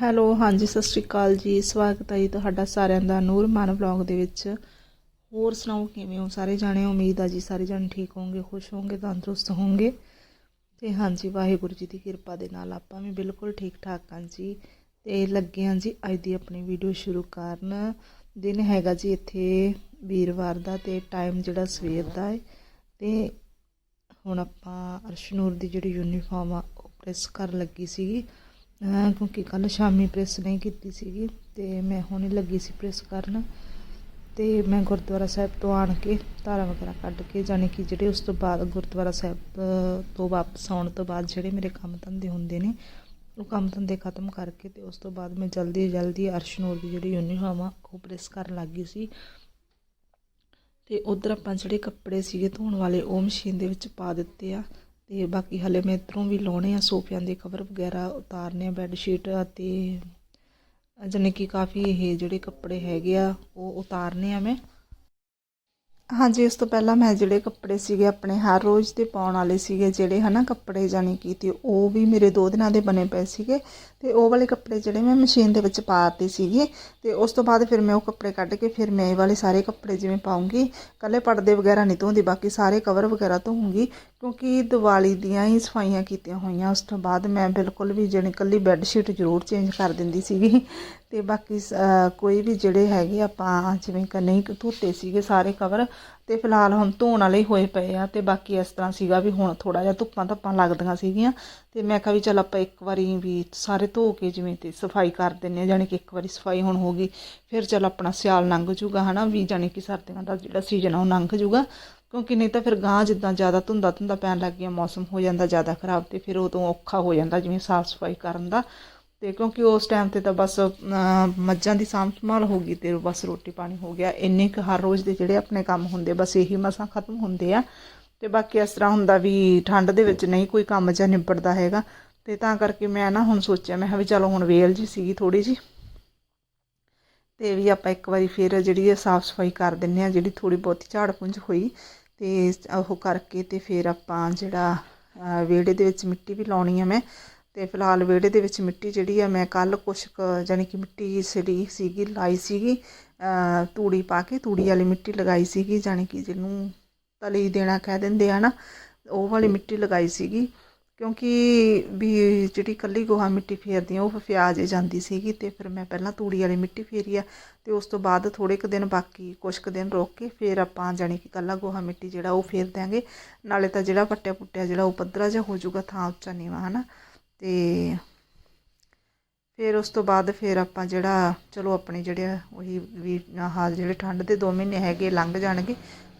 Hello, ਹਾਂਜੀ, ਸਤਿ ਸ਼੍ਰੀ ਅਕਾਲ ਜੀ। ਸਵਾਗਤ ਹੈ ਜੀ ਤੁਹਾਡਾ ਸਾਰਿਆਂ ਦਾ ਨੂਰ ਮਨ ਵਲੌਗ ਦੇ ਵਿੱਚ। ਹੋਰ ਸੁਣਾਓ, ਕਿਵੇਂ ਹੋ? ਸਾਰੇ ਜਾਣੇ, ਉਮੀਦ ਆ ਜੀ ਸਾਰੇ ਜਾਣੇ ਠੀਕ ਹੋਵੋਗੇ ਖੁਸ਼ ਹੋਵੋਗੇ ਤੰਦਰੁਸਤ ਹੋਵੋਗੇ ਤੇ ਹਾਂਜੀ, ਵਾਹਿਗੁਰੂ ਜੀ ਦੀ ਕਿਰਪਾ ਦੇ ਨਾਲ ਆਪਾਂ ਵੀ ਬਿਲਕੁਲ ਠੀਕ ਠਾਕ ਹਾਂ ਜੀ। ਤੇ ਲੱਗੇ ਹਾਂ ਜੀ ਅੱਜ ਦੀ ਆਪਣੀ ਵੀਡੀਓ ਸ਼ੁਰੂ ਕਰਨ। ਦਿਨ ਹੈਗਾ ਜੀ ਇੱਥੇ ਵੀਰਵਾਰ ਦਾ ਤੇ ਟਾਈਮ ਜਿਹੜਾ ਸਵੇਰ ਦਾ ਹੈ। ਤੇ ਹੁਣ ਆਪਾਂ ਅਰਸ਼ਨੂਰ ਦੀ ਜਿਹੜੀ ਯੂਨੀਫਾਰਮ ਆ, ਉਹ ਪ੍ਰੈਸ ਕਰਨ ਲੱਗੀ ਸੀਗੀ। ਕਿਉਂਕਿ ਕੱਲ ਸ਼ਾਮੀ ਪ੍ਰੈਸ ਨਹੀਂ ਕੀਤੀ ਸੀਗੀ ਤੇ ਮੈਂ ਹੁਣੇ ਲੱਗੀ ਸੀ ਪ੍ਰੈਸ ਕਰਨ ਤੇ ਮੈਂ ਗੁਰਦੁਆਰਾ ਸਾਹਿਬ ਤੋਂ ਆਣ ਕੇ ਧਾਰਾ ਵਗੈਰਾ ਕੱਢ ਕੇ ਜਾਣੀ ਕਿ ਜਿਹੜੇ ਉਸ ਤੋਂ ਬਾਅਦ ਗੁਰਦੁਆਰਾ ਸਾਹਿਬ ਤੋਂ ਵਾਪਸ ਆਉਣ ਤੋਂ ਬਾਅਦ ਜਿਹੜੇ ਮੇਰੇ ਕੰਮ ਧੰਦੇ ਹੁੰਦੇ ਨੇ, ਉਹ ਕੰਮ ਧੰਦੇ ਖਤਮ ਕਰਕੇ ਤੇ ਉਸ ਤੋਂ ਬਾਅਦ ਮੈਂ ਜਲਦੀ ਜਲਦੀ ਅਰਸ਼ਨੂਰ ਦੀ ਜਿਹੜੀ ਯੂਨੀਫਾਰਮ ਆ, ਉਹ ਪ੍ਰੈਸ ਕਰਨ ਲੱਗ ਗਈ ਸੀ। ਤੇ ਉਧਰ ਆਪਾਂ ਜਿਹੜੇ ਕੱਪੜੇ ਸੀਗੇ ਧੋਣ ਵਾਲੇ, ਉਹ ਮਸ਼ੀਨ ਦੇ ਵਿੱਚ ਪਾ ਦਿੱਤੇ ਆ। ਅਤੇ ਬਾਕੀ ਹਾਲੇ ਮੈਂ ਇੱਧਰੋਂ ਵੀ ਲਾਉਣੇ ਆ ਸੋਫਿਆਂ ਦੇ ਕਵਰ ਵਗੈਰਾ, ਉਤਾਰਨੇ ਆ ਬੈੱਡ ਸ਼ੀਟ ਅਤੇ ਜਾਣੀ ਕਿ ਕਾਫੀ ਇਹ ਜਿਹੜੇ ਕੱਪੜੇ ਹੈਗੇ ਆ, ਉਹ ਉਤਾਰਨੇ ਆ ਮੈਂ। ਹਾਂਜੀ ਇਸ ਤੋਂ ਪਹਿਲਾਂ ਮੈਂ ਜਿਹੜੇ ਕੱਪੜੇ ਸੀਗੇ ਆਪਣੇ ਹਰ ਰੋਜ਼ ਦੇ ਪਾਉਣ ਵਾਲੇ ਸੀਗੇ, ਜਿਹੜੇ ਹਨਾ ਕੱਪੜੇ ਜਾਣੀ ਕਿ ਤੇ ਉਹ ਵੀ ਮੇਰੇ ਦੋ ਦਿਨਾਂ ਦੇ ਬਣੇ ਪਏ ਸੀਗੇ ਤੇ ਉਹ ਵਾਲੇ ਕੱਪੜੇ ਜਿਹੜੇ ਮੈਂ ਮਸ਼ੀਨ ਦੇ ਵਿੱਚ ਪਾਤੇ ਸੀਗੇ ਤੇ ਉਸ ਤੋਂ ਬਾਅਦ ਫਿਰ ਮੈਂ ਉਹ ਕੱਪੜੇ ਕੱਢ ਕੇ ਫਿਰ ਮੈਂ ਇਹ ਵਾਲੇ ਸਾਰੇ ਕੱਪੜੇ ਜਿਵੇਂ ਪਾਉਂਗੀ ਕੱਲੇ ਪਰਦੇ ਵਗੈਰਾ ਨਹੀਂ ਧੋਂਦੀ, ਬਾਕੀ ਸਾਰੇ ਕਵਰ ਵਗੈਰਾ ਧੋਉਂਗੀ ਕਿਉਂਕਿ ਦੀਵਾਲੀ ਦੀਆਂ ਹੀ ਸਫਾਈਆਂ ਕੀਤੀਆਂ ਹੋਈਆਂ, ਉਸ ਤੋਂ ਬਾਅਦ ਮੈਂ ਬਿਲਕੁਲ ਵੀ ਜਿਹੜੀ ਕੱਲੀ ਬੈੱਡ ਸ਼ੀਟ ਜ਼ਰੂਰ ਚੇਂਜ ਕਰ ਦਿੰਦੀ ਸੀਗੀ। ਅਤੇ ਬਾਕੀ ਅਹ, ਕੋਈ ਵੀ ਜਿਹੜੇ ਹੈਗੇ ਆਪਾਂ ਜਿਵੇਂ ਕਿ ਨਹੀਂ ਧੋਤੇ ਸੀਗੇ ਸਾਰੇ ਕਵਰ ਅਤੇ ਫਿਲਹਾਲ ਹੁਣ ਧੋਣ ਵਾਲੇ ਹੀ ਹੋਏ ਪਏ ਆ ਅਤੇ ਬਾਕੀ ਇਸ ਤਰ੍ਹਾਂ ਸੀਗਾ ਵੀ ਹੁਣ ਥੋੜ੍ਹਾ ਜਿਹਾ ਧੁੱਪਾਂ ਧੱਪਾਂ ਲੱਗਦੀਆਂ ਸੀਗੀਆਂ ਅਤੇ ਮੈਂ ਕਿਹਾ ਵੀ ਚਲ ਆਪਾਂ ਇੱਕ ਵਾਰੀ ਵੀ ਸਾਰੇ ਧੋ ਕੇ ਜਿਵੇਂ ਤੇ ਸਫ਼ਾਈ ਕਰ ਦਿੰਨੇ ਆ ਜਾਣੀ ਕਿ ਇੱਕ ਵਾਰੀ ਸਫ਼ਾਈ ਹੁਣ ਹੋ ਗਈ ਫਿਰ ਚਲ ਆਪਣਾ ਸਿਆਲ ਲੰਘ ਜੂਗਾ ਹਨਾ ਵੀ ਜਾਣੀ ਕਿ ਸਰਦੀਆਂ ਦਾ ਜਿਹੜਾ ਸੀਜ਼ਨ ਆ ਉਹ ਲੰਘ ਜੂਗਾ ਕਿਉਂਕਿ ਨਹੀਂ ਤਾਂ ਫਿਰ ਗਾਂ ਜਿੱਦਾਂ ਜ਼ਿਆਦਾ ਧੁੰਦਾ ਧੁੰਦਾ ਪੈਣ ਲੱਗ ਗਿਆ ਮੌਸਮ ਹੋ ਜਾਂਦਾ ਜ਼ਿਆਦਾ ਖਰਾਬ ਤੇ ਫਿਰ ਉਦੋਂ ਔਖਾ ਹੋ ਜਾਂਦਾ ਜਿਵੇਂ ਸਾਫ਼ ਸਫ਼ਾਈ ਕਰਨ ਦਾ ਤੇ ਕਿਉਂਕਿ ਉਸ ਟਾਈਮ ਤੇ ਤਾਂ ਬਸ ਮੱਝਾਂ ਦੀ ਸਾਂਭ ਸੰਭਾਲ ਹੋ ਗਈ ਤੇ ਬਸ ਰੋਟੀ ਪਾਣੀ ਹੋ ਗਿਆ। ਇੰਨੇ ਕੁ ਹਰ ਰੋਜ਼ ਦੇ ਜਿਹੜੇ ਆਪਣੇ ਕੰਮ ਹੁੰਦੇ ਬਸ ਇਹੀ ਮਸਾਂ ਖਤਮ ਹੁੰਦੇ ਆ। ਤੇ ਬਾਕੀ ਇਸ ਤਰ੍ਹਾਂ ਹੁੰਦਾ ਵੀ ਠੰਡ ਦੇ ਵਿੱਚ ਨਹੀਂ ਕੋਈ ਕੰਮ ਜਿਹਾ ਨਿਬੜਦਾ ਹੈਗਾ। ਤੇ ਤਾਂ ਕਰਕੇ ਮੈਂ ਨਾ ਹੁਣ ਸੋਚਿਆ ਮੈਂ ਕਿਹਾ ਵੀ ਚਲੋ ਹੁਣ ਵੇਲ ਜੀ ਸੀਗੀ ਥੋੜੀ ਜੀ ਤੇ ਵੀ ਆਪਾਂ ਇੱਕ ਵਾਰੀ ਫਿਰ ਜਿਹੜੀ ਇਹ ਸਾਫ਼ ਸਫ਼ਾਈ ਕਰ ਦਿੰਨੇ ਆ ਜਿਹੜੀ ਥੋੜੀ ਬਹੁਤੀ ਝਾੜ ਪੁੰਝ ਹੋਈ ਤੇ ਉਹ ਕਰਕੇ ਤੇ ਫਿਰ ਆਪਾਂ ਜਿਹੜਾ ਅਹ, ਵਿਹੜੇ ਦੇ ਵਿੱਚ ਮਿੱਟੀ ਵੀ ਲਾਉਣੀ ਆ ਮੈਂ ਤੇ ਫਿਲਹਾਲ ਵਿਹੜੇ ਦੇ ਵਿੱਚ ਮਿੱਟੀ ਜਿਹੜੀ ਆ ਮੈਂ ਕੱਲ ਕੁਛ ਜਾਣੀ ਕਿ ਮਿੱਟੀ ਸੜੀ ਸੀਗੀ ਲਾਈ ਸੀਗੀ ਤੂੜੀ ਪਾ ਕੇ ਤੂੜੀ ਵਾਲੀ ਮਿੱਟੀ ਲਗਾਈ ਸੀਗੀ ਜਾਣੀ ਕਿ ਜਿਹਨੂੰ ਤਲੀ ਦੇਣਾ ਕਹਿ ਦਿੰਦੇ ਆ ਨਾ ਉਹ ਵਾਲੀ ਮਿੱਟੀ ਲਗਾਈ ਸੀਗੀ। ਕਿਉਂਕਿ ਵੀ ਜਿਹੜੀ ਕੱਲੀ ਗੋਹਾ ਮਿੱਟੀ ਫੇਰਦੀ ਆ ਉਹ ਫਿਆ ਜੇ ਜਾਂਦੀ ਸੀਗੀ ਤੇ ਫਿਰ ਮੈਂ ਪਹਿਲਾਂ ਤੂੜੀ ਵਾਲੀ ਮਿੱਟੀ ਫੇਰੀ ਆ ਤੇ ਉਸ ਤੋਂ ਬਾਅਦ ਥੋੜੇ ਕੁ ਦਿਨ ਬਾਕੀ ਕੁਛ ਕੁ ਦਿਨ ਰੋਕ ਕੇ ਫਿਰ ਆਪਾਂ ਜਾਣੀ ਕਿ ਕੱਲਾ ਗੋਹਾ ਮਿੱਟੀ ਜਿਹੜਾ ਉਹ ਫੇਰ ਦਿਆਂਗੇ। ਨਾਲੇ ਤਾਂ ਜਿਹੜਾ ਪੱਟਿਆ ਪੁੱਟਿਆ ਜਿਹੜਾ ਉਹ ਪੱਧਰਾ ਜਿਹਾ ਹੋ ਜਾਊਗਾ ਥਾਂ ਉੱਚਾ ਨੀਵਾ ਹਨਾ? ਅਤੇ ਫਿਰ ਉਸ ਤੋਂ ਬਾਅਦ ਫਿਰ ਆਪਾਂ ਜਿਹੜਾ, ਚਲੋ ਆਪਣੇ ਜਿਹੜੇ ਆ, ਉਹੀ ਵੀ ਆਹ ਜਿਹੜੇ ਠੰਡ ਦੇ ਦੋ ਮਹੀਨੇ ਹੈਗੇ, ਲੰਘ ਜਾਣਗੇ।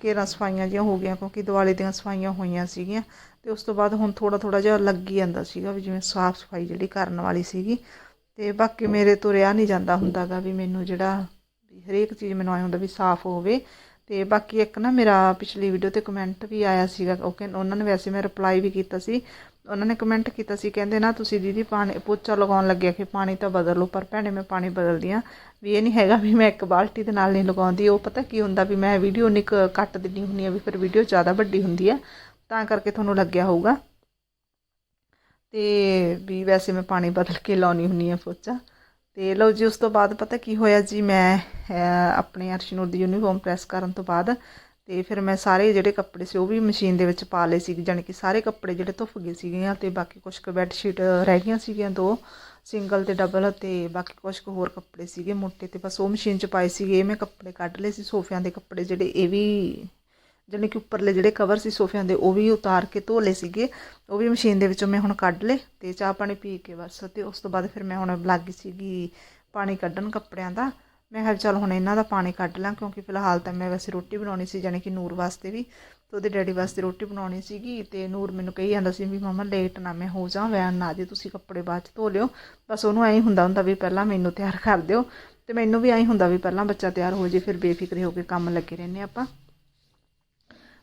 ਘੇਰਾਂ ਸਫਾਈਆਂ ਜਿਹੀਆਂ ਹੋ ਗਈਆਂ, ਕਿਉਂਕਿ ਦੀਵਾਲੀ ਦੀਆਂ ਸਫਾਈਆਂ ਹੋਈਆਂ ਸੀਗੀਆਂ। ਅਤੇ ਉਸ ਤੋਂ ਬਾਅਦ ਹੁਣ ਥੋੜ੍ਹਾ ਥੋੜ੍ਹਾ ਜਿਹਾ ਲੱਗੀ ਜਾਂਦਾ ਸੀਗਾ ਵੀ ਜਿਵੇਂ ਸਾਫ਼ ਸਫ਼ਾਈ ਜਿਹੜੀ ਕਰਨ ਵਾਲੀ ਸੀਗੀ। ਅਤੇ ਬਾਕੀ ਮੇਰੇ ਤੋਂ ਰਿਹਾ ਨਹੀਂ ਜਾਂਦਾ ਹੁੰਦਾਗਾ ਵੀ ਮੈਨੂੰ ਜਿਹੜਾ ਹਰੇਕ ਚੀਜ਼ ਮੈਨੂੰ ਆਏ ਹੁੰਦਾ ਵੀ ਸਾਫ਼ ਹੋਵੇ। ਅਤੇ ਬਾਕੀ ਇੱਕ ਨਾ ਮੇਰਾ ਪਿਛਲੀ ਵੀਡੀਓ ਤੇ ਕਮੈਂਟ ਵੀ ਆਇਆ ਸੀਗਾ, ਉਹ ਕਹਿੰਦੇ ਉਹਨਾਂ ਨੇ ਵੈਸੇ ਮੈਂ ਰਿਪਲਾਈ ਵੀ ਕੀਤਾ ਸੀ। ਉਹਨਾਂ ਨੇ ਕਮੈਂਟ ਕੀਤਾ ਸੀ, ਕਹਿੰਦੇ ਨਾ ਤੁਸੀਂ ਦੀਦੀ ਪਾਣੀ, ਪੋਚਾ ਲਗਾਉਣ ਲੱਗਿਆ ਕਿ ਪਾਣੀ ਤਾਂ ਬਦਲ ਲਓ, ਪਰ ਭੈਣੇ ਮੈਂ ਪਾਣੀ ਬਦਲਦੀ ਆ ਵੀ ਇਹ ਨਹੀਂ ਹੈਗਾ ਵੀ ਮੈਂ ਇੱਕ ਬਾਲਟੀ ਦੇ ਨਾਲ ਨਹੀਂ ਲਗਾਉਂਦੀ। ਉਹ ਪਤਾ ਕੀ ਹੁੰਦਾ ਵੀ ਮੈਂ ਵੀਡੀਓ ਨਿਕ ਕੱਟ ਦਿੰਦੀ ਹੁੰਦੀ ਆ ਵੀ ਫਿਰ ਵੀਡੀਓ ਜ਼ਿਆਦਾ ਵੱਡੀ ਹੁੰਦੀ ਆ ਤਾਂ ਕਰਕੇ ਤੁਹਾਨੂੰ ਲੱਗਿਆ ਹੋਊਗਾ। ਤੇ ਵੀ ਵੈਸੇ ਮੈਂ ਪਾਣੀ ਬਦਲ ਕੇ ਲਾਉਣੀ ਹੁੰਦੀ ਆ ਪੋਚਾ। ਤੇ ਲਓ ਜੀ, ਉਸ ਤੋਂ ਬਾਅਦ ਪਤਾ ਕੀ ਹੋਇਆ ਜੀ, ਮੈਂ ਆਪਣੇ ਅਰਸ਼ਨੂਰ ਦੀ ਯੂਨੀਫਾਰਮ ਪ੍ਰੈਸ ਕਰਨ ਤੋਂ ਬਾਅਦ ਤੇ ਫਿਰ ਮੈਂ ਸਾਰੇ ਜਿਹੜੇ ਕੱਪੜੇ ਸੀ, ਉਹ ਵੀ ਮਸ਼ੀਨ ਦੇ ਵਿੱਚ ਪਾ ਲਏ ਸੀ, ਜਾਣੀ ਕਿ ਸਾਰੇ ਕੱਪੜੇ ਜਿਹੜੇ ਧੁੱਪ ਗਏ ਸੀਗੇ ਤੇ ਬਾਕੀ ਕੁਝ ਕੁ ਬੈੱਡ ਸ਼ੀਟ ਰਹਿ ਗਈਆਂ ਸੀਗੀਆਂ, ਦੋ ਸਿੰਗਲ ਤੇ ਡਬਲ ਤੇ ਬਾਕੀ ਕੁਝ ਕੁ ਹੋਰ ਕੱਪੜੇ ਸੀਗੇ ਮੋਟੇ ਤੇ ਬਸ ਉਹ ਮਸ਼ੀਨ 'ਚ ਪਾਏ ਸੀਗੇ, ਇਹ ਮੈਂ ਕੱਪੜੇ ਕੱਢ ਲਏ ਸੀ, ਸੋਫਿਆਂ ਦੇ ਕੱਪੜੇ ਜਿਹੜੇ, ਇਹ ਵੀ ਜਾਣੀ ਕਿ ਉੱਪਰਲੇ ਜਿਹੜੇ ਕਵਰ ਸੀ ਸੋਫਿਆਂ ਦੇ, ਉਹ ਵੀ ਉਤਾਰ ਕੇ ਧੋ ਲਏ ਸੀਗੇ। ਉਹ ਵੀ ਮਸ਼ੀਨ ਦੇ ਵਿੱਚੋਂ ਮੈਂ ਹੁਣ ਕੱਢ ਲਏ ਤੇ ਚਾਹ ਪਾਣੀ ਪੀ ਕੇ ਬਸ ਤੇ ਉਸ ਤੋਂ ਬਾਅਦ ਫਿਰ ਮੈਂ ਹੁਣ ਲੱਗੀ ਸੀਗੀ ਪਾਣੀ ਕੱਢਣ ਕੱਪੜਿਆਂ ਦਾ। ਮੈਂ ਕਿਹਾ ਚੱਲ ਹੁਣ ਇਹਨਾਂ ਦਾ ਪਾਣੀ ਕੱਢ ਲਾਂ ਕਿਉਂਕਿ ਫਿਲਹਾਲ ਤਾਂ ਮੈਂ ਵੈਸੇ ਰੋਟੀ ਬਣਾਉਣੀ ਸੀ ਜਾਣੀ ਕਿ ਨੂਰ ਵਾਸਤੇ ਵੀ ਤੇ ਉਹਦੇ ਡੈਡੀ ਵਾਸਤੇ ਰੋਟੀ ਬਣਾਉਣੀ ਸੀਗੀ ਤੇ ਨੂਰ ਮੈਨੂੰ ਕਹੀ ਜਾਂਦਾ ਸੀ ਵੀ ਮਮਾ ਲੇਟ ਨਾ ਮੈਂ ਹੋ ਜਾ ਵੈਨ ਨਾ ਜੇ ਤੁਸੀਂ ਕੱਪੜੇ ਬਾਅਦ ਚ ਧੋ ਲਿਓ। ਬਸ ਉਹਨੂੰ ਐਂ ਹੁੰਦਾ ਹੁੰਦਾ ਵੀ ਪਹਿਲਾਂ ਮੈਨੂੰ ਤਿਆਰ ਕਰ ਦਿਓ ਤੇ ਮੈਨੂੰ ਵੀ ਐਂ ਹੁੰਦਾ ਵੀ ਪਹਿਲਾਂ ਬੱਚਾ ਤਿਆਰ ਹੋ ਜੇ, ਫਿਰ ਬੇਫਿਕਰੇ ਹੋ ਕੇ ਕੰਮ ਲੱਗੇ ਰਹਿੰਦੇ ਆਪਾਂ।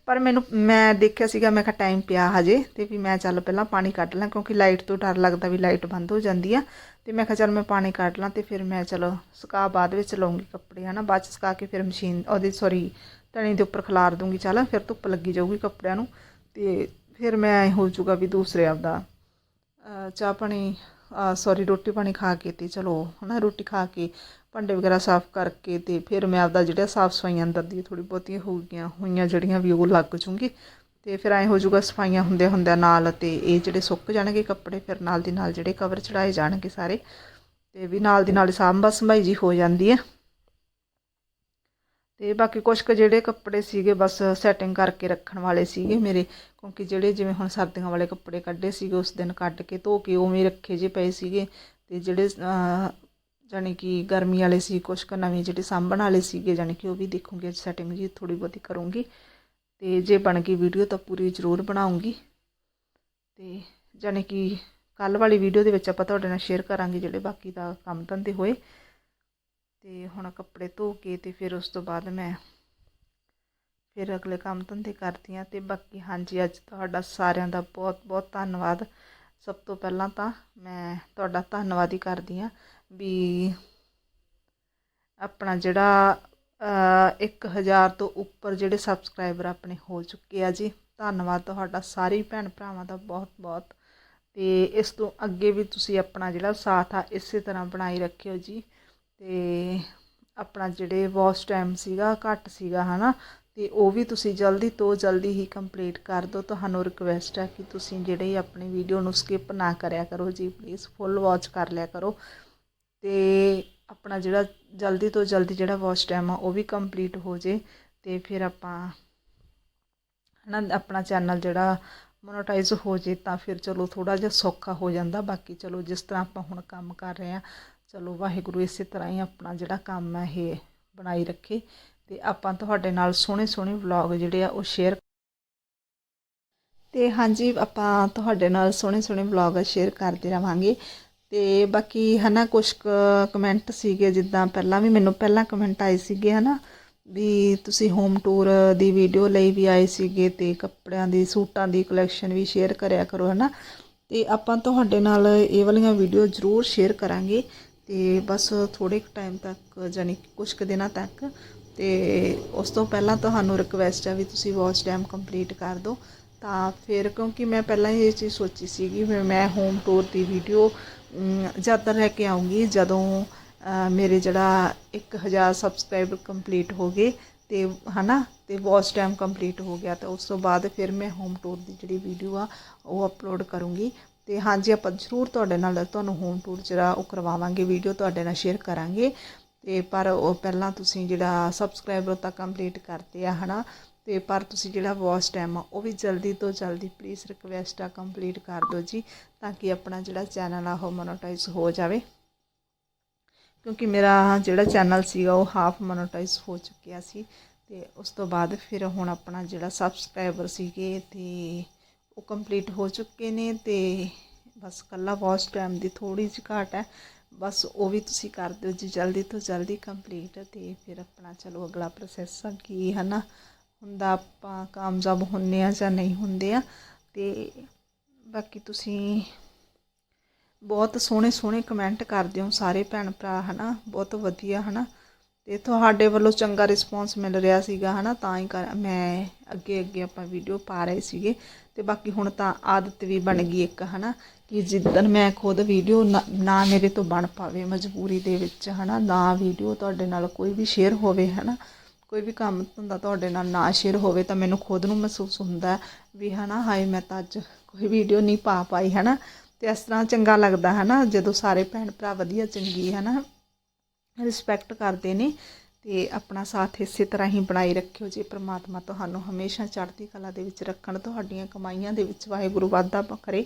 ਪਰ ਮੈਨੂੰ, ਮੈਂ ਦੇਖਿਆ ਸੀਗਾ, ਮੈਂ ਕਿਹਾ ਟਾਈਮ ਪਿਆ ਹਜੇ, ਤੇ ਵੀ ਮੈਂ ਚੱਲ ਪਹਿਲਾਂ ਪਾਣੀ ਕੱਢ ਲਾਂ, ਕਿਉਂਕਿ ਲਾਈਟ ਤੋਂ ਡਰ ਲੱਗਦਾ ਵੀ ਲਾਈਟ ਬੰਦ ਹੋ ਜਾਂਦੀ ਆ। ਤੇ ਮੈਂ ਕਿਹਾ ਚੱਲ ਮੈਂ ਪਾਣੀ ਕੱਢ ਲਾਂ, ਤੇ ਫਿਰ ਮੈਂ ਚਲੋ ਸੁਕਾ ਬਾਅਦ ਵਿੱਚ ਲਾਉਂਗੀ ਕੱਪੜੇ, ਹਨਾ? ਬਾਅਦ ਚ ਸੁਕਾ ਕੇ ਫਿਰ ਮਸ਼ੀਨ ਉਹਦੇ ਸੌਰੀ ਤਣੀ ਦੇ ਉੱਪਰ ਖਿਲਾਰ ਦੂੰਗੀ, ਚੱਲ ਫਿਰ ਧੁੱਪ ਲੱਗੀ ਜਾਊਗੀ ਕੱਪੜਿਆਂ ਨੂੰ। ਤੇ ਫਿਰ ਮੈਂ ਐਂ ਹੋ ਜਾਊਗਾ ਵੀ ਦੂਸਰੇ ਆਪਦਾ ਚਾਹ ਪਾਣੀ ਸੌਰੀ ਰੋਟੀ ਪਾਣੀ ਖਾ ਕੇ ਤੇ ਚਲੋ, ਹਨਾ, ਰੋਟੀ ਖਾ ਕੇ ਭਾਂਡੇ ਵਗੈਰਾ ਸਾਫ਼ ਕਰਕੇ ਤੇ ਫਿਰ ਮੈਂ ਆਪਦਾ ਜਿਹੜਾ ਸਾਫ਼ ਸਫਾਈਆਂ ਅੰਦਰ ਦੀ ਥੋੜੀ ਬਹੁਤੀਆਂ ਹੋ ਗਈਆਂ ਹੋਈਆਂ ਜਿਹੜੀਆਂ ਵੀ ਉਹ ਲੱਗ ਜੂੰਗੀ ਤੇ ਫਿਰ ਐ ਹੋ ਜਾਊਗਾ ਸਫਾਈਆਂ ਹੁੰਦੇ ਹੁੰਦਿਆਂ ਨਾਲ ਤੇ ਇਹ ਜਿਹੜੇ ਸੁੱਕ ਜਾਣਗੇ ਕੱਪੜੇ ਫਿਰ ਨਾਲ ਦੀ ਨਾਲ ਜਿਹੜੇ ਕਵਰ ਚੜਾਏ ਜਾਣਗੇ ਸਾਰੇ ਤੇ ਵੀ ਨਾਲ ਦੀ ਨਾਲ ਸਾਂਭਾ ਸੰਭਾਈ ਜੀ ਹੋ ਜਾਂਦੀ ਹੈ। ਤੇ ਬਾਕੀ ਕੁਝ ਕੁ ਜਿਹੜੇ ਕੱਪੜੇ ਸੀਗੇ ਬਸ ਸੈਟਿੰਗ ਕਰਕੇ ਰੱਖਣ ਵਾਲੇ ਸੀਗੇ ਮੇਰੇ ਕਿਉਂਕਿ ਜਿਹੜੇ ਜਿਵੇਂ ਹੁਣ ਸਰਦੀਆਂ ਵਾਲੇ ਕੱਪੜੇ ਕੱਢੇ ਸੀਗੇ ਉਸ ਦਿਨ ਕੱਢ ਕੇ ਧੋ ਕੇ ਉਵੇਂ ਰੱਖੇ ਜੇ ਪਏ ਸੀਗੇ ਤੇ ਜਿਹੜੇ ਅਹ, ਜਾਣੀ ਕਿ ਗਰਮੀ ਵਾਲੇ ਸੀ ਕੁਝ ਕੁ ਨਵੇਂ ਜਿਹੜੇ ਸਾਂਭਣ ਵਾਲੇ ਸੀਗੇ ਜਾਣੀ ਕਿ ਉਹ ਵੀ ਦੇਖੂੰਗੀ ਅੱਜ ਸੈਟਿੰਗ ਜੀ ਥੋੜੀ ਬਹੁਤੀ ਕਰੂੰਗੀ ਤੇ ਜੇ ਬਣ ਗਈ ਵੀਡੀਓ ਤਾਂ ਪੂਰੀ ਜ਼ਰੂਰ ਬਣਾਉਂਗੀ ਤੇ ਜਾਣੀ ਕਿ ਕੱਲ ਵਾਲੀ ਵੀਡੀਓ ਦੇ ਵਿੱਚ ਆਪਾਂ ਤੁਹਾਡੇ ਨਾਲ ਸ਼ੇਅਰ ਕਰਾਂਗੇ ਜਿਹੜੇ ਬਾਕੀ ਦਾ ਕੰਮ ਧੰਦੇ ਹੋਏ। ਤੇ ਹੁਣ ਕੱਪੜੇ ਧੋ ਕੇ ਤੇ ਫਿਰ ਉਸ ਤੋਂ ਬਾਅਦ ਮੈਂ ਫਿਰ ਅਗਲੇ ਕੰਮ ਧੰਦੇ ਕਰਦੀ ਹਾਂ ਤੇ ਬਾਕੀ ਹਾਂਜੀ ਅੱਜ ਤੁਹਾਡਾ ਸਾਰਿਆਂ ਦਾ ਬਹੁਤ ਬਹੁਤ ਧੰਨਵਾਦ। ਸਭ ਤੋਂ ਪਹਿਲਾਂ ਤਾਂ ਮੈਂ ਤੁਹਾਡਾ ਧੰਨਵਾਦ ਹੀ ਕਰਦੀ ਹਾਂ ਵੀ ਆਪਣਾ ਜਿਹੜਾ ਅ, 1000 ਤੋਂ ਉੱਪਰ ਜਿਹੜੇ ਸਬਸਕ੍ਰਾਈਬਰ ਆਪਣੇ ਹੋ ਚੁੱਕੇ ਆ ਜੀ ਧੰਨਵਾਦ ਤੁਹਾਡਾ ਸਾਰੇ ਭੈਣ ਭਰਾਵਾਂ ਦਾ ਬਹੁਤ ਬਹੁਤ। ਤੇ ਇਸ ਤੋਂ ਅੱਗੇ ਵੀ ਤੁਸੀਂ ਆਪਣਾ ਜਿਹੜਾ ਸਾਥ ਆ ਇਸੇ ਤਰ੍ਹਾਂ ਬਣਾਈ ਰੱਖਿਓ ਜੀ। ਅਤੇ ਆਪਣਾ ਜਿਹੜੇ ਵਾਚ ਟਾਈਮ ਸੀਗਾ, ਘੱਟ ਸੀਗਾ ਹੈ ਨਾ ਅਤੇ ਉਹ ਵੀ ਤੁਸੀਂ ਜਲਦੀ ਤੋਂ ਜਲਦੀ ਹੀ ਕੰਪਲੀਟ ਕਰ ਦਿਓ। ਤੁਹਾਨੂੰ ਰਿਕੁਐਸਟ ਹੈ ਕਿ ਤੁਸੀਂ ਜਿਹੜੇ ਆਪਣੀ ਵੀਡੀਓ ਨੂੰ ਸਕਿਪ ਨਾ ਕਰਿਆ ਕਰੋ ਜੀ ਪਲੀਜ਼ ਫੁੱਲ ਵਾਚ ਕਰ ਲਿਆ ਕਰੋ। ਅਤੇ ਆਪਣਾ ਜਿਹੜਾ ਜਲਦੀ ਤੋਂ ਜਲਦੀ ਜਿਹੜਾ ਵਾਚ ਟਾਈਮ ਆ, ਉਹ ਵੀ ਕੰਪਲੀਟ ਹੋ ਜੇ ਅਤੇ ਫਿਰ ਆਪਾਂ, ਹਨਾ, ਆਪਣਾ ਚੈਨਲ ਜਿਹੜਾ ਮੋਨੋਟਾਈਜ਼ ਹੋ ਜੇ, ਤਾਂ ਫਿਰ ਚਲੋ ਥੋੜਾ ਜਿਹਾ ਸੌਖਾ ਹੋ ਜਾਂਦਾ। ਬਾਕੀ ਚਲੋ ਜਿਸ ਤਰ੍ਹਾਂ ਆਪਾਂ ਹੁਣ ਕੰਮ ਕਰ ਰਹੇ ਆ ਚਲੋ ਵਾਹਿਗੁਰੂ ਇਸੇ ਤਰ੍ਹਾਂ ਹੀ ਆਪਣਾ ਜਿਹੜਾ ਕੰਮ ਹੈ ਇਹ ਬਣਾਈ ਰੱਖੇ ਤੇ ਆਪਾਂ ਤੁਹਾਡੇ ਨਾਲ ਸੋਹਣੇ ਸੋਹਣੇ ਵਲੌਗ ਜਿਹੜੇ ਆ ਉਹ ਸ਼ੇਅਰ ਤੇ ਹਾਂਜੀ, ਆਪਾਂ ਤੁਹਾਡੇ ਨਾਲ ਸੋਹਣੇ ਸੋਹਣੇ ਵਲੌਗ ਸ਼ੇਅਰ ਕਰਦੇ ਰਵਾਂਗੇ ਤੇ ਬਾਕੀ ਹਨਾ ਕੁਝ ਕਮੈਂਟ ਸੀਗੇ, ਜਿੱਦਾਂ ਪਹਿਲਾਂ ਵੀ ਮੈਨੂੰ ਪਹਿਲਾਂ ਕਮੈਂਟ ਆਏ ਸੀਗੇ ਹਨਾ ਵੀ ਤੁਸੀਂ ਹੋਮ ਟੂਰ ਦੀ ਵੀਡੀਓ ਲਈ ਵੀ ਆਏ ਸੀਗੇ ਤੇ ਕੱਪੜਿਆਂ ਦੀ, ਸੂਟਾਂ ਦੀ ਕਲੈਕਸ਼ਨ ਵੀ ਸ਼ੇਅਰ ਕਰਿਆ ਕਰੋ ਹਨਾ ਤੇ ਆਪਾਂ ਤੁਹਾਡੇ ਨਾਲ ਇਹ ਵਾਲੀਆਂ ਵੀਡੀਓ ਜ਼ਰੂਰ ਸ਼ੇਅਰ ਕਰਾਂਗੇ ਤੇ ਬਸ ਥੋੜੇ ਕੁ ਟਾਈਮ ਤੱਕ ਜਾਨੀ ਕਿ ਕੁਝ ਕੁ ਦਿਨਾਂ ਤੱਕ ਤੇ ਉਸ ਤੋਂ ਪਹਿਲਾਂ ਤੁਹਾਨੂੰ ਰਿਕਵੈਸਟ ਆ ਵੀ ਤੁਸੀਂ ਵਾਚ ਟਾਈਮ ਕੰਪਲੀਟ ਕਰ ਦਿਓ। ਤਾਂ ਫਿਰ ਕਿਉਂਕਿ ਮੈਂ ਪਹਿਲਾਂ ਇਹ ਚੀਜ਼ ਸੋਚੀ ਸੀਗੀ ਵੀ ਮੈਂ ਹੋਮ ਟੂਰ ਦੀ ਵੀਡੀਓ ਜ਼ਿਆਦਾ ਲੈ ਕੇ ਆਉਂਗੀ ਜਦੋਂ ਮੇਰੇ ਜਿਹੜਾ 1000 ਸਬਸਕ੍ਰਾਈਬਰ ਕੰਪਲੀਟ ਹੋ ਗਏ ਤੇ, ਹਨਾ, ਤੇ ਵਾਚ ਟਾਈਮ ਕੰਪਲੀਟ ਹੋ ਗਿਆ। ਤਾਂ ਉਸ ਤੋਂ ਬਾਅਦ ਫਿਰ ਮੈਂ ਹੋਮ ਟੂਰ ਦੀ ਜਿਹੜੀ ਵੀਡੀਓ ਆ, ਉਹ ਅਪਲੋਡ ਕਰੂੰਗੀ। ਤੇ ਹਾਂਜੀ, ਆਪਾਂ ਜ਼ਰੂਰ ਤੁਹਾਡੇ ਨਾਲ ਤੁਹਾਨੂੰ ਹੋਮ ਟੂਰ ਜਿਹੜਾ ਉਹ ਕਰਵਾਵਾਂਗੇ ਵੀਡੀਓ ਤੁਹਾਡੇ ਨਾਲ ਸ਼ੇਅਰ ਕਰਾਂਗੇ। ਤੇ ਪਰ ਉਹ ਪਹਿਲਾਂ ਤੁਸੀਂ ਜਿਹੜਾ ਸਬਸਕ੍ਰਾਈਬਰ ਤਾਂ ਕੰਪਲੀਟ ਕਰਦੇ ਆ, ਹਨਾ? ਤੇ ਪਰ ਤੁਸੀਂ ਜਿਹੜਾ ਵਾਚ ਟਾਈਮ ਆ, ਉਹ ਵੀ ਜਲਦੀ ਤੋਂ ਜਲਦੀ ਪਲੀਜ਼ ਰਿਕਵੈਸਟ ਆ ਕੰਪਲੀਟ ਕਰ ਦਿਓ ਜੀ, ਤਾਂ ਕਿ ਆਪਣਾ ਜਿਹੜਾ ਚੈਨਲ ਆ, ਉਹ ਮੋਨੋਟਾਈਜ਼ ਹੋ ਜਾਵੇ। ਕਿਉਂਕਿ ਮੇਰਾ ਜਿਹੜਾ ਚੈਨਲ ਸੀਗਾ, ਉਹ ਹਾਫ ਮੋਨੋਟਾਈਜ਼ ਹੋ ਚੁੱਕਿਆ ਸੀ। ਤੇ ਉਸ ਤੋਂ ਬਾਅਦ ਫਿਰ ਹੁਣ ਆਪਣਾ ਜਿਹੜਾ ਸਬਸਕ੍ਰਾਈਬਰ ਸੀਗੇ, ਤੇ ਉਹ ਕੰਪਲੀਟ ਹੋ ਚੁੱਕੇ ਨੇ ਤੇ ਬਸ ਕੱਲਾ ਵਾਚ ਟਾਈਮ ਦੀ ਥੋੜੀ ਜਿਹੀ ਘਾਟ ਹੈ। ਬਸ ਉਹ ਵੀ ਤੁਸੀਂ ਕਰ ਦਿਓ ਜੀ ਜਲਦੀ ਤੋਂ ਜਲਦੀ ਕੰਪਲੀਟ ਤੇ ਫਿਰ ਆਪਣਾ ਚਲੋ ਅਗਲਾ ਪ੍ਰੋਸੈਸ ਆ ਕੀ ਹੈ ਨਾ ਹੁੰਦਾ ਆਪਾਂ ਕਾਮਯਾਬ ਹੁੰਨੇ ਆ ਜਾਂ ਨਹੀਂ ਹੁੰਦੇ ਆ ਤੇ ਬਾਕੀ ਤੁਸੀਂ ਬਹੁਤ ਸੋਹਣੇ ਸੋਹਣੇ ਕਮੈਂਟ ਕਰਦੇ ਹੋ ਸਾਰੇ ਭੈਣ ਭਰਾ ਹਨਾ। ਬਹੁਤ ਵਧੀਆ ਹਨਾ। ਤੇ ਤੁਹਾਡੇ ਵੱਲੋਂ ਚੰਗਾ ਰਿਸਪੌਂਸ ਮਿਲ ਰਿਹਾ ਸੀਗਾ, ਹਨਾ? ਤਾਂ ਹੀ ਕਰ- ਮੈਂ ਅੱਗੇ ਅੱਗੇ ਆਪਾਂ ਵੀਡੀਓ ਪਾ ਰਹੇ ਸੀਗੇ। ਤੇ ਬਾਕੀ ਹੁਣ ਤਾਂ ਆਦਤ ਵੀ ਬਣ ਗਈ ਇੱਕ, ਹਨਾ? ਕਿ ਜਿੱਦਣ ਮੈਂ ਖੁਦ ਵੀਡੀਓ ਨਾ ਮੇਰੇ ਤੋਂ ਬਣ ਪਾਵੇ, ਮਜਬੂਰੀ ਦੇ ਵਿੱਚ, ਹਨਾ? ਨਾ ਵੀਡੀਓ ਤੁਹਾਡੇ ਨਾਲ ਕੋਈ ਵੀ ਸ਼ੇਅਰ ਹੋਵੇ, ਹਨਾ? ਕੋਈ ਵੀ ਕੰਮ ਧੰਦਾ ਤੁਹਾਡੇ ਨਾਲ ਨਾ ਸ਼ੇਅਰ ਹੋਵੇ ਤਾਂ ਮੈਨੂੰ ਖੁਦ ਨੂੰ ਮਹਿਸੂਸ ਹੁੰਦਾ ਹੈ ਵੀ, ਹਨਾ? ਹਾਏ, ਮੈਂ ਤਾਂ ਅੱਜ ਕੋਈ ਵੀਡੀਓ ਨਹੀਂ ਪਾ ਪਾਈ, ਹਨਾ? ਤੇ ਇਸ ਤਰ੍ਹਾਂ ਚੰਗਾ ਲੱਗਦਾ, ਹਨਾ? ਜਦੋਂ ਸਾਰੇ ਭੈਣ ਭਰਾ ਵਧੀਆ ਚੰਗੀ, ਹਨਾ? ਰਿਸਪੈਕਟ ਕਰਦੇ ਨੇ ਤੇ ਆਪਣਾ ਸਾਥ ਇਸੇ ਤਰ੍ਹਾਂ ਹੀ ਬਣਾਈ ਰੱਖਿਓ ਜੀ ਪ੍ਰਮਾਤਮਾ ਤੁਹਾਨੂੰ ਹਮੇਸ਼ਾ ਚੜ੍ਹਦੀ ਕਲਾ ਦੇ ਵਿੱਚ ਰੱਖਣ, ਤੁਹਾਡੀਆਂ ਕਮਾਈਆਂ ਦੇ ਵਿੱਚ ਵਾਹਿਗੁਰੂ ਵਾਧਾ ਕਰੇ।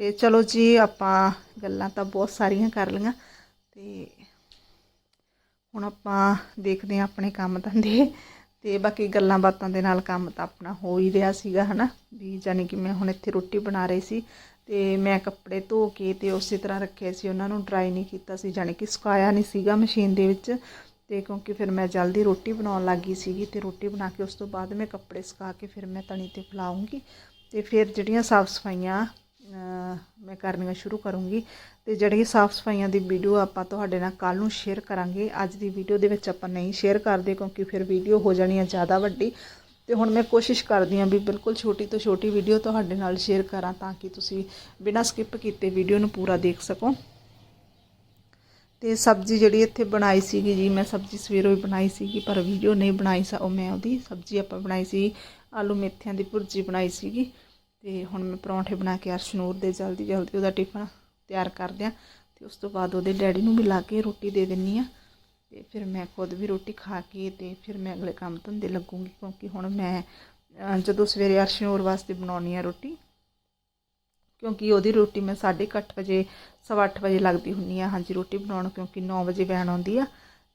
ਤੇ ਚਲੋ ਜੀ, ਆਪਾਂ ਗੱਲਾਂ ਤਾਂ ਬਹੁਤ ਸਾਰੀਆਂ ਕਰ ਲਈਆਂ ਤੇ ਹੁਣ ਆਪਾਂ ਦੇਖਦੇ ਹਾਂ ਆਪਣੇ ਕੰਮ ਧੰਦੇ। ਤੇ ਬਾਕੀ ਗੱਲਾਂ ਬਾਤਾਂ ਦੇ ਨਾਲ ਕੰਮ ਤਾਂ ਆਪਣਾ ਹੋ ਹੀ ਰਿਹਾ ਸੀਗਾ, ਹਨਾ? ਵੀ ਜਾਨੀ ਕਿ ਮੈਂ ਹੁਣ ਇੱਥੇ ਰੋਟੀ ਬਣਾ ਰਹੀ ਸੀ ਤੇ ਮੈਂ ਕੱਪੜੇ ਧੋ ਕੇ ਤੇ ਉਸੇ ਤਰ੍ਹਾਂ ਰੱਖੇ ਸੀ, ਉਹਨਾਂ ਨੂੰ ਡਰਾਈ ਨਹੀਂ ਕੀਤਾ ਸੀ ਜਾਨੀ ਕਿ ਸੁਕਾਇਆ ਨਹੀਂ ਸੀਗਾ ਮਸ਼ੀਨ ਦੇ ਵਿੱਚ ਤੇ ਕਿਉਂਕਿ ਫਿਰ ਮੈਂ ਜਲਦੀ ਰੋਟੀ ਬਣਾਉਣ ਲੱਗੀ ਸੀਗੀ ਤੇ ਰੋਟੀ ਬਣਾ ਕੇ ਉਸ ਤੋਂ ਬਾਅਦ ਮੈਂ ਕੱਪੜੇ ਸੁਕਾ ਕੇ ਫਿਰ ਮੈਂ ਤਣੀ ਤੇ ਫੈਲਾਉਂਗੀ ਤੇ ਫਿਰ ਜਿਹੜੀਆਂ ਸਾਫ਼ ਸਫਾਈਆਂ ਮੈਂ ਕਰਨੀਆਂ ਸ਼ੁਰੂ ਕਰੂੰਗੀ ਤੇ ਜਿਹੜੀ ਸਾਫ਼ ਸਫਾਈਆਂ ਦੀ ਵੀਡੀਓ ਆਪਾਂ ਤੁਹਾਡੇ ਨਾਲ ਕੱਲ ਨੂੰ ਸ਼ੇਅਰ ਕਰਾਂਗੇ, ਅੱਜ ਦੀ ਵੀਡੀਓ ਦੇ ਵਿੱਚ ਆਪਾਂ ਨਹੀਂ ਸ਼ੇਅਰ ਕਰਦੇ ਕਿਉਂਕਿ ਫਿਰ ਵੀਡੀਓ ਹੋ ਜਾਣੀ ਹੈ ਜ਼ਿਆਦਾ ਵੱਡੀ। ਤੇ ਹੁਣ ਮੈਂ ਕੋਸ਼ਿਸ਼ ਕਰਦੀ ਹਾਂ ਵੀ ਬਿਲਕੁਲ ਛੋਟੀ ਤੋਂ ਛੋਟੀ ਵੀਡੀਓ ਤੁਹਾਡੇ ਨਾਲ ਸ਼ੇਅਰ ਕਰਾਂ ਤਾਂ ਕਿ ਤੁਸੀਂ ਬਿਨਾਂ ਸਕਿਪ ਕੀਤੇ ਵੀਡੀਓ ਨੂੰ ਪੂਰਾ ਦੇਖ ਸਕੋ। ਤੇ ਸਬਜ਼ੀ ਜਿਹੜੀ ਇੱਥੇ ਬਣਾਈ ਸੀਗੀ ਜੀ, ਮੈਂ ਸਬਜ਼ੀ ਸਵੇਰੋਂ ਹੀ ਬਣਾਈ ਸੀਗੀ, ਪਰ ਵੀਡੀਓ ਨਹੀਂ ਬਣਾਈ ਸਾ, ਉਹ ਮੈਂ ਉਹਦੀ ਸਬਜ਼ੀ ਆਪਾਂ ਬਣਾਈ ਸੀ, ਆਲੂ ਮੇਥਿਆਂ ਦੀ ਭੁਰਜੀ ਬਣਾਈ ਸੀਗੀ। ਤੇ ਹੁਣ ਮੈਂ ਪਰੌਂਠੇ ਬਣਾ ਕੇ ਅਰਸ਼ਨੂਰ ਦੇ ਜਲਦੀ ਜਲਦੀ ਉਹਦਾ ਟਿਫਨ ਤਿਆਰ ਕਰ ਦਿਆਂ ਤੇ ਉਸ ਤੋਂ ਬਾਅਦ ਉਹਦੇ ਡੈਡੀ ਨੂੰ ਵੀ ਲਾ ਕੇ ਰੋਟੀ ਦੇ ਦਿੰਨੀ ਆ ਤੇ ਫਿਰ ਮੈਂ ਖੁਦ ਵੀ ਰੋਟੀ ਖਾ ਕੇ ਤੇ ਫਿਰ ਮੈਂ ਅਗਲੇ ਕੰਮ ਧੰਦੇ ਲੱਗੂੰਗੀ ਕਿਉਂਕਿ ਹੁਣ ਮੈਂ ਜਦੋਂ ਸਵੇਰੇ ਅਰਸ਼ਨੂਰ ਵਾਸਤੇ ਬਣਾਉਣੀ ਆ ਰੋਟੀ, ਕਿਉਂਕਿ ਉਹਦੀ ਰੋਟੀ ਮੈਂ 8:30 ਵਜੇ, ਸਵਾ ਅੱਠ ਵਜੇ ਲੱਗਦੀ ਹੁੰਨੀ ਆ ਹਾਂਜੀ ਰੋਟੀ ਬਣਾਉਣ ਕਿਉਂਕਿ 9 ਵਜੇ ਵੈਨ ਆਉਂਦੀ ਆ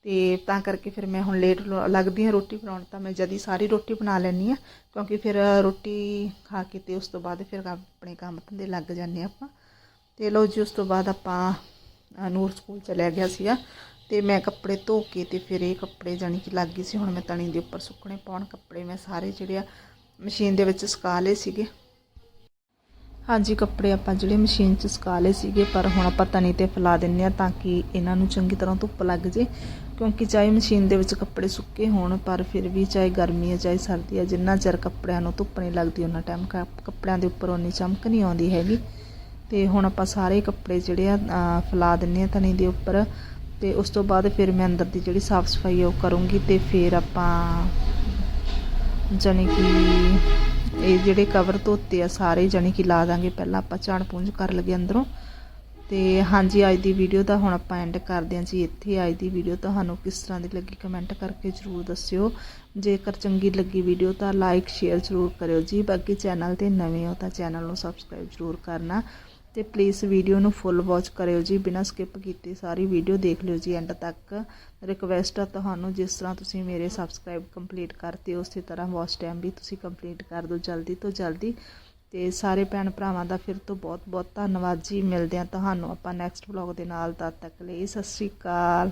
ਤੇ ਤਾਂ ਕਰਕੇ ਫਿਰ ਮੈਂ ਹੁਣ ਲੇਟ ਲੱਗਦੀ ਆ ਰੋਟੀ ਬਣਾਉਣ ਤਾਂ ਮੈਂ ਜਦੀ ਸਾਰੀ ਰੋਟੀ ਬਣਾ ਲੈਣੀ ਆ ਕਿਉਂਕਿ ਫਿਰ ਰੋਟੀ ਖਾ ਕੇ ਤੇ ਉਸ ਤੋਂ ਬਾਅਦ ਫਿਰ ਆਪਣੇ ਕੰਮ ਧੰਦੇ ਲੱਗ ਜਾਂਦੇ ਆ ਆਪਾਂ। ਤੇ ਲਓ ਜੀ, ਉਸ ਤੋਂ ਬਾਅਦ ਆਪਾਂ ਨੂਰ ਸਕੂਲ ਚਲਿਆ ਗਿਆ ਸੀਗਾ ਤੇ ਮੈਂ ਕੱਪੜੇ ਧੋ ਕੇ ਤੇ ਫਿਰ ਇਹ ਕੱਪੜੇ ਜਾਣੀ ਕਿ ਲੱਗ ਗਈ ਸੀ, ਹੁਣ ਮੈਂ ਤਣੀ ਦੇ ਉੱਪਰ ਸੁੱਕਣੇ ਪਾਉਣ ਕੱਪੜੇ, ਮੈਂ ਸਾਰੇ ਜਿਹੜੇ ਆ ਮਸ਼ੀਨ ਦੇ ਵਿੱਚ ਸੁਕਾ ਲਏ ਸੀਗੇ। ਹਾਂਜੀ, ਕੱਪੜੇ ਆਪਾਂ ਜਿਹੜੇ ਮਸ਼ੀਨ 'ਚ ਸੁਕਾ ਲਏ ਸੀਗੇ, ਪਰ ਹੁਣ ਆਪਾਂ ਤਣੀ ਤੇ ਫੈਲਾ ਦਿੰਨੇ ਆ ਤਾਂ ਕਿ ਇਹਨਾਂ ਨੂੰ ਚੰਗੀ ਤਰ੍ਹਾਂ ਧੁੱਪ ਲੱਗ ਜੇ, ਕਿਉਂਕਿ ਚਾਹੇ ਮਸ਼ੀਨ ਦੇ ਵਿੱਚ ਕੱਪੜੇ ਸੁੱਕੇ ਹੋਣ, ਪਰ ਫਿਰ ਵੀ ਚਾਹੇ ਗਰਮੀ ਹੈ ਚਾਹੇ ਸਰਦੀ ਹੈ ਜਿੰਨਾ ਚਿਰ ਕੱਪੜਿਆਂ ਨੂੰ ਧੁੱਪ ਨਹੀਂ ਲੱਗਦੀ ਉਹਨਾਂ ਟਾਈਮ ਕੱਪੜਿਆਂ ਦੇ ਉੱਪਰ ਉਨੀ ਚਮਕ ਨਹੀਂ ਆਉਂਦੀ ਹੈਗੀ। ਤੇ ਹੁਣ ਆਪਾਂ ਸਾਰੇ ਕੱਪੜੇ ਜਿਹੜੇ ਆ ਅ, ਫੈਲਾ ਦਿੰਨੇ ਆ ਤਣੀ ਦੇ ਉੱਪਰ। ਤੇ ਉਸ ਤੋਂ ਬਾਅਦ ਫਿਰ ਮੈਂ ਅੰਦਰ ਦੀ ਜਿਹੜੀ ਸਾਫ਼ ਸਫ਼ਾਈ ਉਹ ਕਰੂੰਗੀ ਤੇ ਫਿਰ ਆਪਾਂ ਜਾਣੀ ਕਿ ਇਹ ਜਿਹੜੇ ਕਵਰ ਧੋਤੇ ਆ ਸਾਰੇ ਜਾਣੀ ਕਿ ਲਾ ਦਾਂਗੇ। ਪਹਿਲਾਂ ਆਪਾਂ ਝਾੜ ਪੂੰਝ ਕਰ ਲਗੇ ਅੰਦਰੋਂ। ਤੇ ਹਾਂਜੀ ਅੱਜ ਦੀ ਵੀਡੀਓ ਦਾ ਹੁਣ ਆਪਾਂ ਐਂਡ ਕਰਦੇ ਹਾਂ ਜੀ ਇੱਥੇ। ਅੱਜ ਦੀ ਵੀਡੀਓ ਤੁਹਾਨੂੰ ਕਿਸ ਤਰ੍ਹਾਂ ਦੀ ਲੱਗੀ ਕਮੈਂਟ ਕਰਕੇ ਜਰੂਰ ਦੱਸਿਓ। ਜੇਕਰ ਚੰਗੀ ਲੱਗੀ ਵੀਡੀਓ ਤਾਂ ਲਾਈਕ ਸ਼ੇਅਰ ਜਰੂਰ ਕਰਿਓ ਜੀ। ਬਾਕੀ ਚੈਨਲ ਤੇ ਨਵੇਂ ਹੋ ਤਾਂ ਚੈਨਲ ਨੂੰ ਸਬਸਕ੍ਰਾਈਬ ਜਰੂਰ ਕਰਨਾ। ਤੇ ਪਲੀਜ਼ ਵੀਡੀਓ ਨੂੰ ਫੁੱਲ ਵਾਚ ਕਰਿਓ ਜੀ, ਬਿਨਾਂ ਸਕਿਪ ਕੀਤੇ ਸਾਰੀ ਵੀਡੀਓ ਦੇਖ ਲਿਓ ਜੀ ਐਂਡ ਤੱਕ। ਰਿਕਵੈਸਟ ਆ ਤੁਹਾਨੂੰ ਜਿਸ ਤਰ੍ਹਾਂ ਤੁਸੀਂ ਮੇਰੇ ਸਬਸਕ੍ਰਾਈਬ ਕੰਪਲੀਟ ਕਰਤੇ, ਉਸੇ ਤਰ੍ਹਾਂ ਵਾਚ ਟਾਈਮ ਵੀ ਤੁਸੀਂ ਕੰਪਲੀਟ ਕਰ ਦਿਓ ਜਲਦੀ ਤੋਂ ਜਲਦੀ। ਤੇ ਸਾਰੇ ਭੈਣ ਭਰਾਵਾਂ ਦਾ ਫਿਰ ਤੋਂ ਬਹੁਤ ਬਹੁਤ ਧੰਨਵਾਦ ਜੀ। ਮਿਲਦੇ ਆ ਤੁਹਾਨੂੰ ਆਪਾਂ ਨੈਕਸਟ ਵਲੌਗ ਦੇ ਨਾਲ, ਤਦ ਤੱਕ ਲਈ ਸਤਿ ਸ਼੍ਰੀ ਅਕਾਲ।